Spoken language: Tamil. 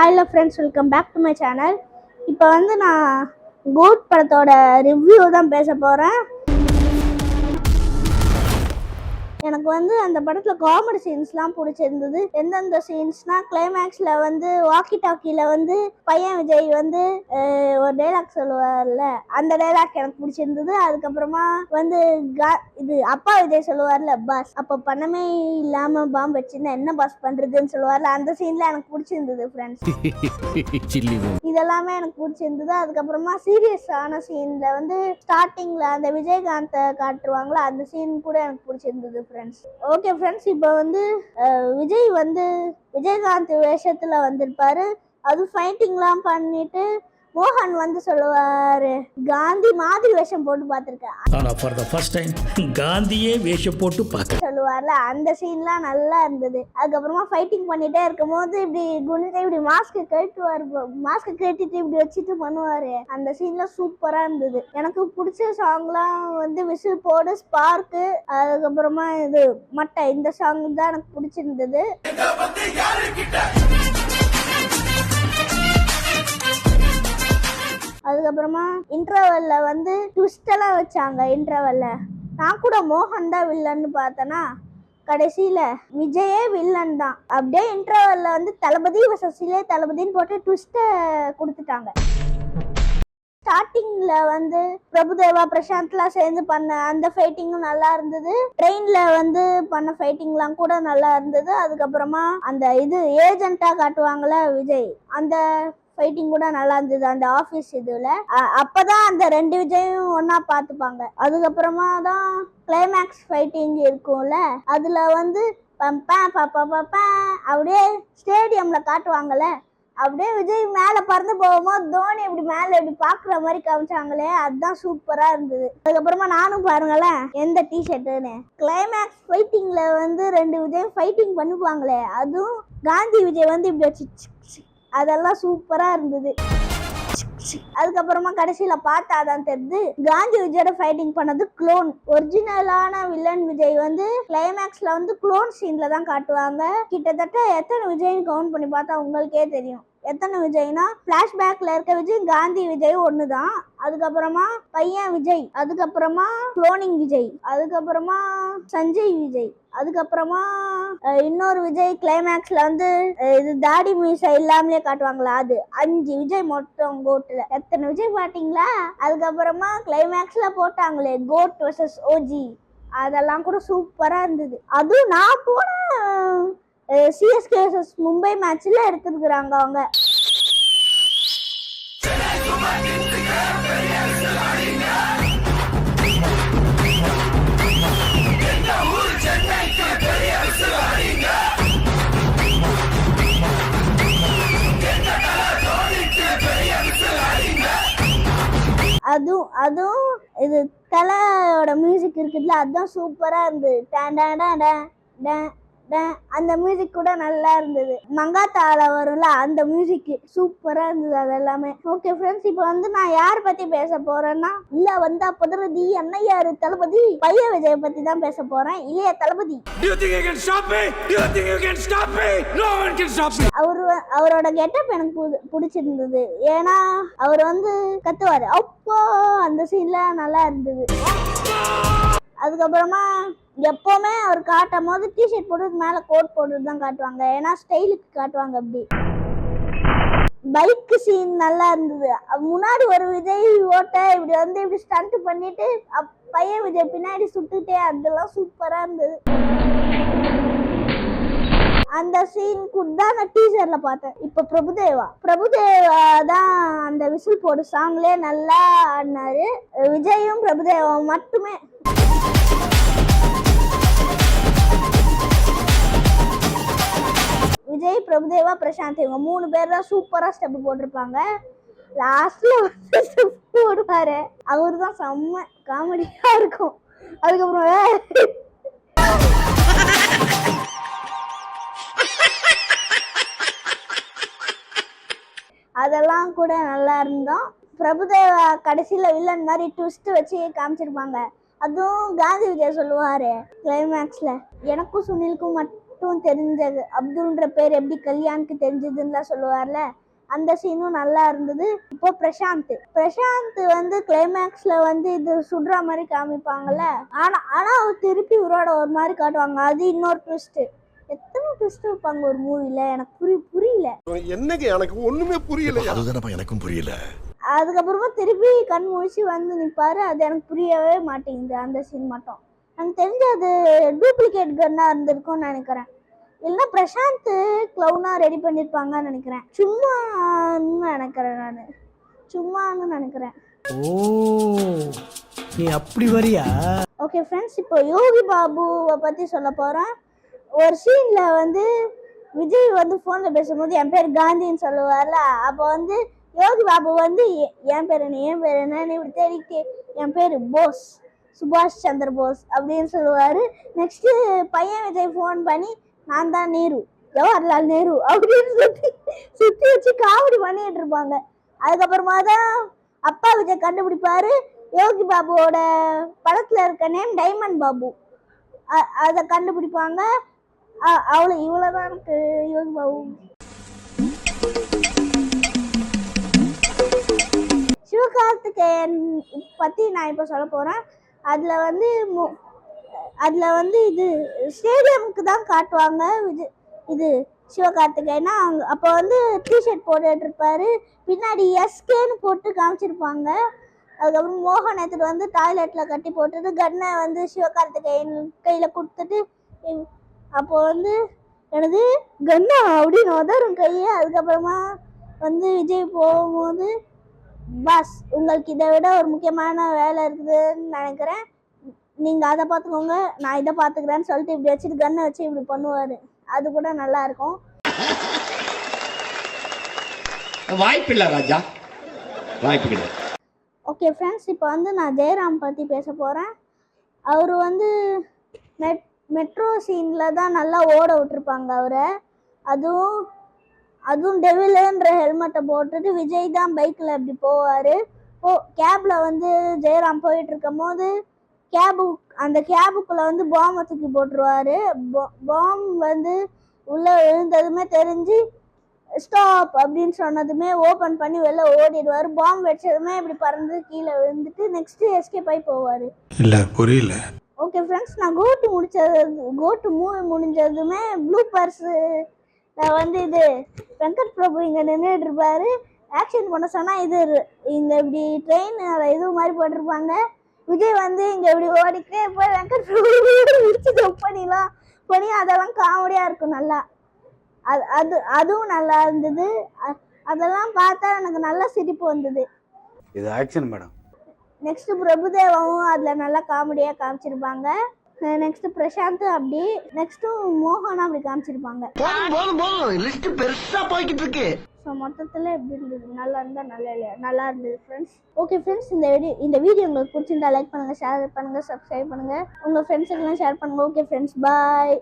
Hello friends welcome back to my channel இப்போ வந்து நான் கோட் படத்தோட ரிவ்யூ தான் பேச போகிறேன் எனக்கு வந்து அந்த படத்தில் காமெடி சீன்ஸ்லாம் பிடிச்சிருந்தது. எந்தெந்த சீன்ஸ்னால் கிளைமேக்ஸில் வந்து வாக்கி டாக்கியில் வந்து பையன் விஜய் வந்து ஒரு டைலாக் சொல்லுவார்ல அந்த டைலாக் எனக்கு பிடிச்சிருந்தது. அதுக்கப்புறமா வந்து கா- இது அப்பா விஜய் சொல்லுவார்ல பாஸ் அப்போ பணமே இல்லாமல் பாம்பு வச்சிருந்தா என்ன பாஸ் பண்ணுறதுன்னு சொல்லுவார்ல அந்த சீனில் எனக்கு பிடிச்சிருந்தது ஃப்ரெண்ட்ஸ் இதெல்லாமே எனக்கு பிடிச்சிருந்தது. அதுக்கப்புறமா சீரியஸான சீன்ல வந்து ஸ்டார்டிங்ல அந்த விஜயகாந்தை காட்டுவாங்களா அந்த சீன் கூட எனக்கு பிடிச்சிருந்தது ஃப்ரெண்ட்ஸ் ஓகே ஃப்ரெண்ட்ஸ் இப்போ வந்து விஜய் வந்து விஜயகாந்த் வேஷத்தில் வந்திருப்பாரு. அது ஃபைட்டிங்லாம் பண்ணிட்டு மோகன் வந்து சொல்லுவாரு காந்தி மாதிரி வேஷம் போட்டு பார்த்துருக்கேன். ஆனா ஃபார் த ஃபர்ஸ்ட் டைம் காந்தியே வேஷம் போட்டு பார்க்க. சொல்லுவார்ல அந்த சீன்லாம் நல்லா இருந்தது. அதுக்கப்புறமா ஃபைட்டிங் பண்ணிட்டே இருக்கும்போது இப்படி குனிஞ்சு இப்படி மாஸ்க் கட்டுவார் மாஸ்க் கட்டிட்டு இப்படி வச்சுட்டு பண்ணுவாரு. அந்த சீன்லாம் சூப்பரா இருந்தது. எனக்கு பிடிச்ச சாங்லாம் வந்து விசில் போடு ஸ்பார்க்கு அதுக்கப்புறமா இது மட்டை இந்த சாங் தான் எனக்கு பிடிச்சிருந்தது. அதுக்கப்புறமா இன்டர்வல்ல வந்து ட்விஸ்ட் எல்லாம் வச்சாங்க இன்டர்வல்ல நான் கூட மோகன் தான் வில்லன்னு பார்த்தேன்னா கடைசியில விஜயே வில்லன் தான். அப்படியே இன்டர்வல்ல வந்து தளபதி சசிலே தளபதின்னு போட்டு ட்விஸ்ட்டை கொடுத்துட்டாங்க. ஸ்டார்டிங்ல வந்து பிரபுதேவா பிரசாந்த்லாம் சேர்ந்து பண்ண அந்த ஃபைட்டிங்கும் நல்லா இருந்தது. ட்ரெயின்ல வந்து பண்ண ஃபைட்டிங்லாம் கூட நல்லா இருந்தது. அதுக்கப்புறமா அந்த இது ஏஜென்ட்டா காட்டுவாங்கல்ல விஜய் அந்த ஃபைட்டிங் கூட நல்லா இருந்தது. அந்த ஆஃபீஸ் இதுல. அ- அப்பதான் அந்த ரெண்டு விஜயும் ஒன்றா பார்த்துப்பாங்க அதுக்கப்புறமா தான் கிளைமேக்ஸ் ஃபைட்டிங் இருக்கும்ல. அதுல வந்து பம்பா பப்பா பப்பா அப்படியே ஸ்டேடியம்ல காட்டுவாங்கல்ல. அப்படியே விஜய் மேல பறந்து போகும்போது தோனி இப்படி மேல இப்படி பாக்குற மாதிரி காமிச்சாங்களே அதுதான் சூப்பரா இருந்தது. அதுக்கப்புறமா நானும் பாருங்களேன் எந்த டிஷர்ட்டுன்னு கிளைமேக்ஸ் ஃபைட்டிங்ல வந்து ரெண்டு விஜய் ஃபைட்டிங் பண்ணுவாங்களே அதுவும் காந்தி விஜய் வந்து இப்படி வச்சு அதெல்லாம் சூப்பராக இருந்தது. அதுக்கப்புறமா கடைசியில பார்த்தாதான் தெரிஞ்சு காந்தி விஜயோட ஃபைட்டிங் பண்ணது குளோன் ஒரிஜினலான வில்லன் விஜய் வந்து கிளைமேக்ஸ்ல வந்து குளோன் சீன்ல தான் காட்டுவாங்க. கிட்டத்தட்ட எத்தனை விஜய்னு கவுண்ட் பண்ணி பார்த்தா உங்களுக்கே தெரியும். எத்தனை விஜய்னா? பிளாஷ்பேக்ல இருக்க விஜய் காந்தி விஜய் ஒண்ணுதான். அதுக்கப்புறமா பையன் விஜய் அதுக்கப்புறமா குளோனிங் விஜய் அதுக்கப்புறமா சஞ்சய் விஜய் அதுக்கப்புறமா இன்னொரு விஜய் கிளைமேக்ஸ்ல வந்து இது தாடி மீசை இல்லாமலே காட்டுவாங்களா? அது அஞ்சு விஜய் மொத்தம் கோட்ல எத்தனை விஜய் பாட்டிங்களா அதுக்கப்புறமா கிளைமேக்ஸ்ல போட்டாங்களே கோட் வர்சஸ் ஓஜி அதெல்லாம் கூட சூப்பரா இருந்தது. அதுவும் நான் போனேன். சிஎஸ்கே மும்பை மேட்ச்ல எடுத்துருக்குறாங்க அவங்க. அதுவும் அதுவும் இது தலையோட மியூசிக் இருக்குதுல அதுதான் சூப்பரா இருந்தது. டான் டான் டான் டான். அந்த மியூசிக் கூட நல்லா இருந்தது. மங்காத்தால வரும்ல அந்த மியூசிக் சூப்பரா இருந்தது அது எல்லாமே ஓகே ஃப்ரெண்ட்ஸ் இப்போ வந்து நான் யார் பத்தி பேச போறேன்னா இல்ல வந்தா புதரதி அண்ணையாரு தளபதி பைய விஜய் பத்தி தான் பேச போறேன். இளைய தளபதி. அவரு அவரோட கெட்டப் எனக்கு பிடிச்சிருந்தது. ஏன்னா அவர் வந்து கத்துவாரு. அப்போ அந்த சீன்ல நல்லா இருந்தது. அதுக்கப்புறமா எப்பவுமே அவர் காட்டும் போது டிஷர்ட் போட்டு மேல கோட் போட்டுட்டு தான் காட்டுவாங்க. ஏன்னா ஸ்டைலுக்கு காட்டுவாங்க அப்படி. பைக்கு சீன் நல்லா இருந்தது. முன்னாடி ஒரு விஜய் ஓட்ட இப்படி வந்து இப்படி ஸ்டண்ட் பண்ணிட்டு பையன் விஜய் பின்னாடி சுட்டுட்டே அதெல்லாம் சூப்பரா இருந்தது. அந்த சீன் கூட தான் நான் டீசர்ல பார்த்தேன். இப்போ பிரபுதேவா? பிரபுதேவா தான் அந்த விசில் போடு சாங்லேயே நல்லா ஆடினாரு. விஜயும் பிரபுதேவா மட்டுமே. விஜய் பிரபுதேவா பிரசாந்த் இவங்க மூணு பேர் தான் சூப்பரா ஸ்டெப் போட்டிருப்பாங்க. லாஸ்ட்ல வந்து ஸ்டெப் போடுவாரு. அவரு தான் செம்ம காமெடியா இருக்கும். அதுக்கப்புறம் அதெல்லாம் கூட நல்லா இருந்தோம். பிரபுதேவா கடைசியில் வில்லன் மாதிரி ட்விஸ்ட் வச்சு காமிச்சிருப்பாங்க. அதுவும் காந்தி விஜய் சொல்லுவாரு கிளைமேக்ஸில் எனக்கும் சுனிலுக்கும் மட் மட்டும் தெரிஞ்ச அப்துல்ன்ற பேர் எப்படி கல்யாணுக்கு தெரிஞ்சதுன்னுலாம் சொல்லுவார்ல அந்த சீனும் நல்லா இருந்தது. இப்போ பிரசாந்த். பிரசாந்த் வந்து கிளைமேக்ஸ்ல வந்து இது சுடுற மாதிரி காமிப்பாங்கல்ல ஆனா ஆனா அவர் திருப்பி உரோட ஒரு மாதிரி காட்டுவாங்க. அது இன்னொரு ட்விஸ்ட் எத்தனை ட்விஸ்ட் வைப்பாங்க ஒரு மூவில எனக்கு புரி புரியல. என்னங்க எனக்கு ஒண்ணுமே புரியல அதுதானப்பா எனக்கும் புரியல. அதுக்கப்புறமா திருப்பி கண் முழிச்சு வந்து நிற்பாரு அது எனக்கு புரியவே மாட்டேங்குது அந்த சீன் மட்டும். எனக்கு தெரிஞ்சு அது டூப்ளிகேட் கன்னாக இருந்திருக்கும்னு நினைக்கிறேன். இல்லைன்னா பிரசாந்த் க்ளவுனா ரெடி பண்ணியிருப்பாங்கன்னு நினைக்கிறேன். சும்மான்னு நினைக்கிறேன் நான். சும்மான்னு நினைக்கிறேன். ஓ நீ அப்படி வரியா? ஓகே ஃப்ரெண்ட்ஸ் இப்போ யோகி பாபுவை பற்றி சொல்ல போகிறேன் ஒரு சீனில் வந்து விஜய் வந்து ஃபோனில் பேசும்போது என் பேர் காந்தின்னு சொல்லுவார்ல அப்போ வந்து யோகி பாபு வந்து "எ- என் பேர் என்ன என் பேர் என்னன்னு இப்படி தேடிட்டு என் பேர் போஸ். சுபாஷ் சந்திர போஸ் அப்படின்னு சொல்லுவார். நெக்ஸ்ட்டு பையன் விஜய் ஃபோன் பண்ணி நான் தான் நேரு. ஜவஹர்லால் நேரு? அப்படின்னு சுற்றி சுற்றி வச்சு காமெடி பண்ணிட்டு இருப்பாங்க. அதுக்கப்புறமா தான் அப்பா விஜய் கண்டுபிடிப்பாரு. யோகி பாபுவோட படத்தில் இருக்க நேம் டைமண்ட் பாபு. அதை கண்டுபிடிப்பாங்க. அ- அவ்வளோ இவ்வளோதான் இருக்கு யோகி பாபு. சிவகார்த்திகேயன் பற்றி நான் இப்போ சொல்ல போகிறேன் அதில் வந்து மு- அதில் வந்து இது ஸ்டேடியமுக்கு தான் காட்டுவாங்க. விஜய் இது சிவகார்த்திகேயனா அவங்க அப்போ வந்து டிஷர்ட் போட்டுட்ருப்பாரு. பின்னாடி எஸ்கேன்னு போட்டு காமிச்சிருப்பாங்க. அதுக்கப்புறம் மோகன் எடுத்துகிட்டு வந்து டாய்லெட்டில் கட்டி போட்டுட்டு கன்னை வந்து சிவகார்த்திகேயன் கையில் கொடுத்துட்டு அப்போ வந்து எனது கன்னா அப்படின்னு உதறும் கையை. அதுக்கப்புறமா வந்து விஜய் போகும்போது பாஸ் உங்களுக்கு இதை விட ஒரு முக்கியமான வேலை இருக்குதுன்னு நினைக்கிறேன். நீங்க அதை பார்த்துக்கோங்க நான் இதை பார்த்துக்கிறேன்னு சொல்லிட்டு இப்படி வச்சுட்டு கன்னை வச்சு இப்படி பண்ணுவாரு. அது கூட நல்லா இருக்கும். வாய்ப்பில்லை ராஜா. வாய்ப்பு கிடையாது. ஓகே ஃப்ரெண்ட்ஸ் இப்போ வந்து நான் ஜெயராம் பற்றி பேச போகிறேன் அவர் வந்து மெட் மெட்ரோ சீனில் தான் நல்லா ஓட விட்டுருப்பாங்க அவரை. அதுவும் அதுவும் டெவிலுன்ற ஹெல்மெட்டை போட்டுட்டு விஜய் தான் பைக்கில் இப்படி போவார். போ கேபில் வந்து ஜெயராம் போயிட்டு இருக்கும் போது கேபு அந்த கேபுக்குள்ளே வந்து பாம்பை தூக்கி போட்டுருவாரு. பாம் வந்து உள்ளே விழுந்ததுமே தெரிஞ்சு ஸ்டாப் அப்படின்னு சொன்னதுமே ஓப்பன் பண்ணி வெளில ஓடிடுவார். பாம்பு வச்சதுமே இப்படி பறந்து கீழே விழுந்துட்டு நெக்ஸ்ட் எஸ்கேப் ஆகி போவார். இல்ல புரியல. ஓகே ஃப்ரெண்ட்ஸ் நான் கோட்டு முடிச்சது கோட்டு மூவி முடிஞ்சதுமே ப்ளூ பர்ஸு வந்து இது வெங்கட் பிரபு இங்கே நின்றுட்டு இருப்பாரு. ஆக்ஷன் பண்ண சொன்னால் இது இங்கே இப்படி ட்ரெயின் இது மாதிரி போட்டிருப்பாங்க. விஜய் வந்து இங்கே இப்படி ஓடிக்கிட்டே போய் வெங்கட் பிரபு முடிச்சு ஜப் பண்ணிடலாம். பண்ணி அதெல்லாம் காமெடியாக இருக்கும் நல்லா. அது அது அதுவும் நல்லா இருந்தது. அதெல்லாம் பார்த்தா எனக்கு நல்லா சிரிப்பு வந்தது. இது ஆக்ஷன் மேடம். நெக்ஸ்ட் பிரபுதேவாவும் அதில் நல்லா காமெடியாக காமிச்சிருப்பாங்க. நெக்ஸ்ட் பிரசாந்த் அப்படி நெக்ஸ்ட்டும் மோகனும் அப்படி காமிச்சிருப்பாங்க. ஸோ மொத்தத்தில் எப்படி இருந்தது? நல்லா இருந்தால் நல்லா இல்லையா? நல்லா இருந்தது ஃப்ரெண்ட்ஸ் ஓகே ஃப்ரெண்ட்ஸ் இந்த வீடியோ இந்த வீடியோ உங்களுக்கு பிடிச்சிருந்தா லைக் பண்ணுங்கள் ஷேர் பண்ணுங்கள் சப்ஸ்கிரைப் பண்ணுங்கள் உங்கள் ஃப்ரெண்ட்ஸுக்கெல்லாம் ஷேர் பண்ணுங்கள் ஓகே ஃப்ரெண்ட்ஸ் பாய்